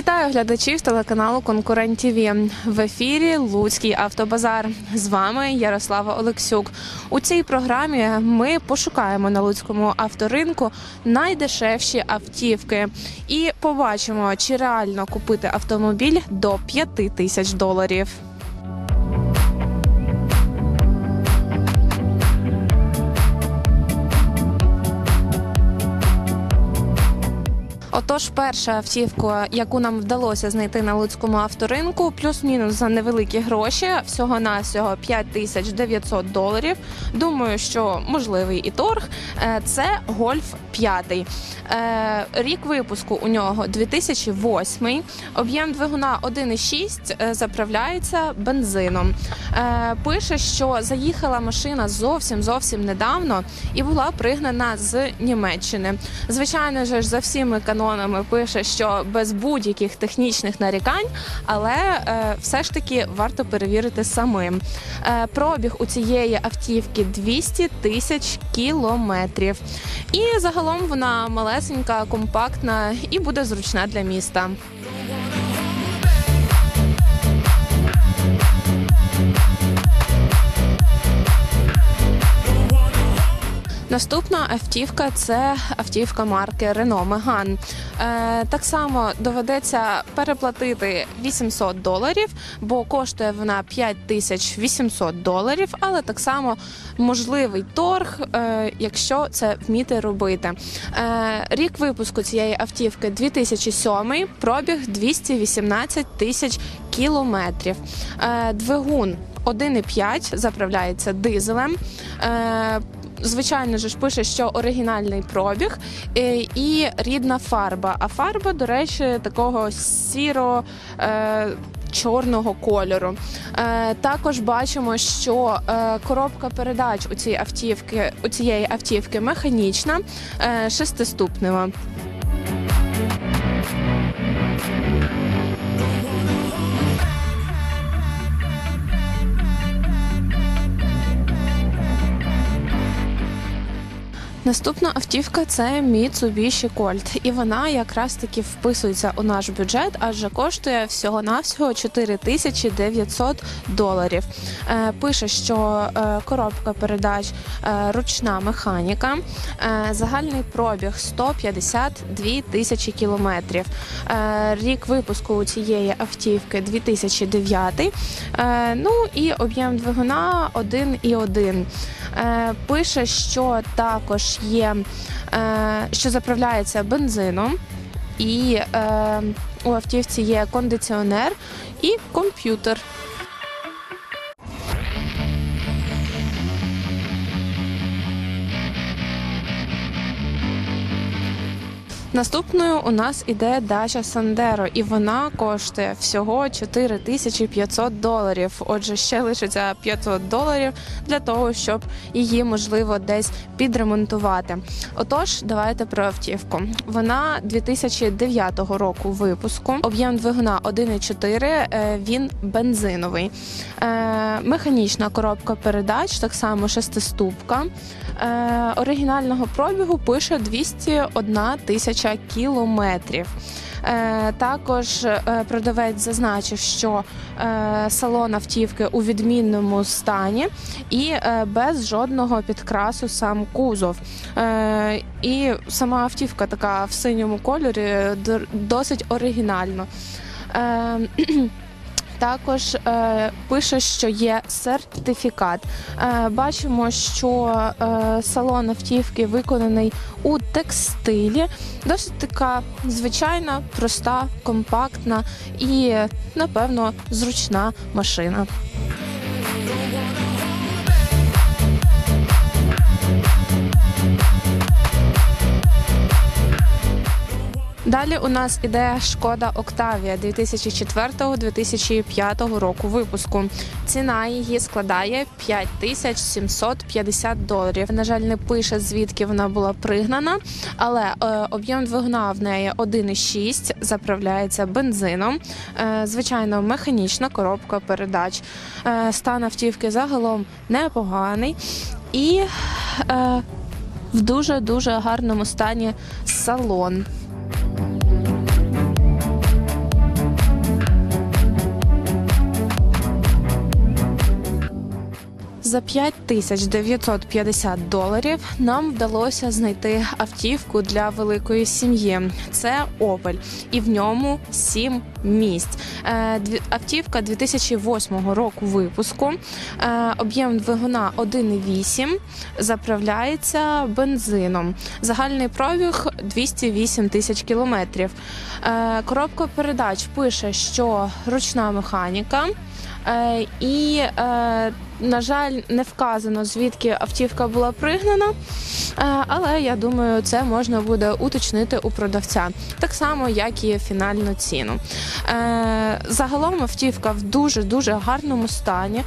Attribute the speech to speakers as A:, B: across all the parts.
A: Вітаю глядачів телеканалу Конкурент ТВ. В ефірі Луцький автобазар. З вами Ярослава Олексюк. У цій програмі ми пошукаємо на Луцькому авторинку найдешевші автівки і побачимо, чи реально купити автомобіль до 5 тисяч доларів. Отож, перша автівка, яку нам вдалося знайти на Луцькому авторинку, плюс-мінус за невеликі гроші, всього навсього 5900 доларів. Думаю, що можливий і торг. Е, Це Гольф 5. Е, Рік випуску у нього 2008. Об'єм двигуна 1,6 е, заправляється бензином. Пише, що заїхала машина зовсім зовсім недавно і була пригнана з Німеччини. Звичайно ж, за всіми канонами пише, що без будь-яких технічних нарікань, але е, все ж таки варто перевірити самим. Е, пробіг у цієї автівки 200 тисяч кілометрів. І загалом вона малесенька, компактна і буде зручна для міста. Наступна автівка це автівка марки Renault Megane. Е, так само доведеться переплатити 800 доларів, бо коштує вона 5800 доларів, але так само можливий торг, е, якщо це вміти робити. Е, рік випуску цієї автівки 2007, пробіг 218 тисяч кілометрів. Е, двигун 1,5 заправляється дизелем. Звичайно ж пише, що оригінальний пробіг е, і рідна фарба. А фарба, до речі, такого сіро. Е, Чорного кольору. Е, також бачимо, що е, коробка передач у цій автівки у цієї автівки механічна, е, шестиступнева. Наступна автівка це Mitsubishi Colt. І вона якраз таки вписується у наш бюджет, адже коштує всього-навсього 4900 доларів. Е, пише, що е, коробка передач е, ручна механіка, загальний пробіг 152 тисячі кілометрів. Рік випуску у цієї автівки 2009. Е, ну і об'єм двигуна 1,1. Е, пише, що також є, е, що заправляється бензином, і е, у автівці є кондиціонер і комп'ютер. Наступною у нас іде дача Сандеро, і вона коштує всього 4500 доларів. Отже, ще лишиться 500 доларів для того, щоб її можливо десь підремонтувати. Отож, давайте про автівку. Вона 2009 року випуску. Об'єм двигуна 1,4, е, Він бензиновий. Е, Механічна коробка передач, так само шестиступка. Е, Оригінального пробігу пише 201 тисяча кілометрів. Е, також е, продавець зазначив, що е, салон автівки у відмінному стані і без жодного підкрасу сам кузов. І сама автівка така в синьому кольорі досить оригінально. Також е, пише, що є сертифікат. Е, бачимо, що е, салон автівки виконаний у текстилі. Досить така звичайна, проста, компактна і, напевно, зручна машина. Далі у нас іде Шкода Октавія 2004-2005 року випуску. Ціна її складає 5750 доларів. На жаль, не пише звідки вона була пригнана, але е, об'єм двигуна в неї 1,6, заправляється бензином. Е, звичайно, механічна коробка передач. Е, стан автівки загалом непоганий і е, в дуже дуже гарному стані салон. За 5950 доларів нам вдалося знайти автівку для великої сім'ї. Це Opel, і в ньому 7 місць. Е, Автівка 2008 року випуску. Е, Об'єм двигуна 1,8, заправляється бензином. Загальний пробіг 208 тисяч кілометрів. Е, Коробка передач пише, що ручна механіка. Е, І, е, на жаль, не вказано, звідки автівка була пригнана. Е, Але я думаю, це можна буде уточнити у продавця, так само, як і фінальну ціну. Загалом автівка в дуже дуже гарному стані.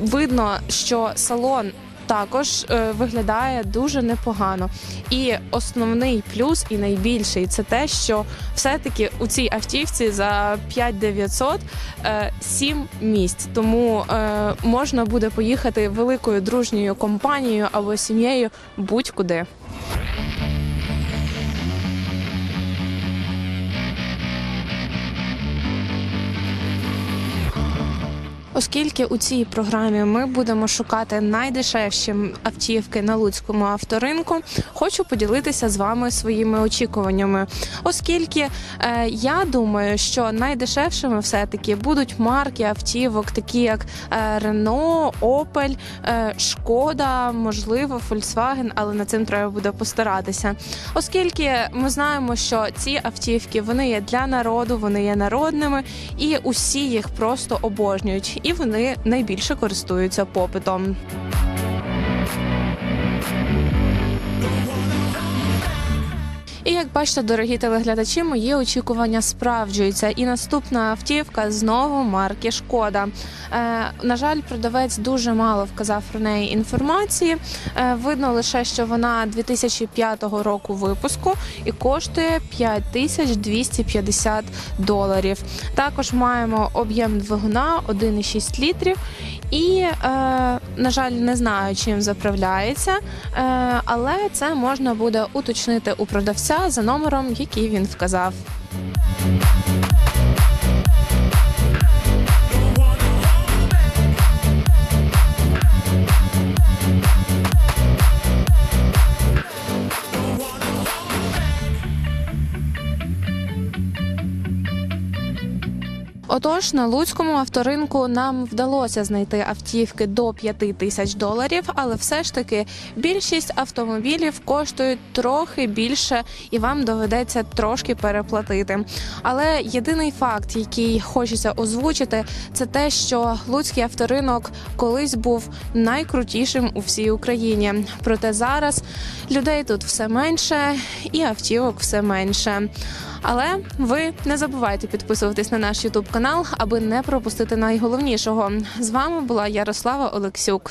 A: Видно, що салон. Також е, виглядає дуже непогано. І основний плюс, і найбільший, це те, що все-таки у цій автівці за 5900 е, 7 місць. Тому е, можна буде поїхати великою дружньою компанією або сім'єю будь-куди. Оскільки у цій програмі ми будемо шукати найдешевші автівки на луцькому авторинку, хочу поділитися з вами своїми очікуваннями. Оскільки е, я думаю, що найдешевшими все-таки будуть марки автівок, такі як Opel, е, Шкода, можливо, Volkswagen, але над цим треба буде постаратися. Оскільки ми знаємо, що ці автівки вони є для народу, вони є народними, і усі їх просто обожнюють, і вони найбільше користуються попитом. І як бачите, дорогі телеглядачі, мої очікування справджуються. І наступна автівка знову марки Шкода. Е, на жаль, продавець дуже мало вказав про неї інформації. Е, видно лише, що вона 2005 року випуску і коштує 5250 доларів. Також маємо об'єм двигуна 1,6 літрів. І, е, на жаль, не знаю, чим заправляється, е, але це можна буде уточнити у продавця за номером, який він вказав. Отож, на луцькому авторинку нам вдалося знайти автівки до 5 тисяч доларів, але все ж таки більшість автомобілів коштують трохи більше, і вам доведеться трошки переплатити. Але єдиний факт, який хочеться озвучити, це те, що луцький авторинок колись був найкрутішим у всій Україні. Проте зараз людей тут все менше і автівок все менше. Але ви не забувайте підписуватись на наш Ютуб канал, аби не пропустити найголовнішого. З вами була Ярослава Олексюк.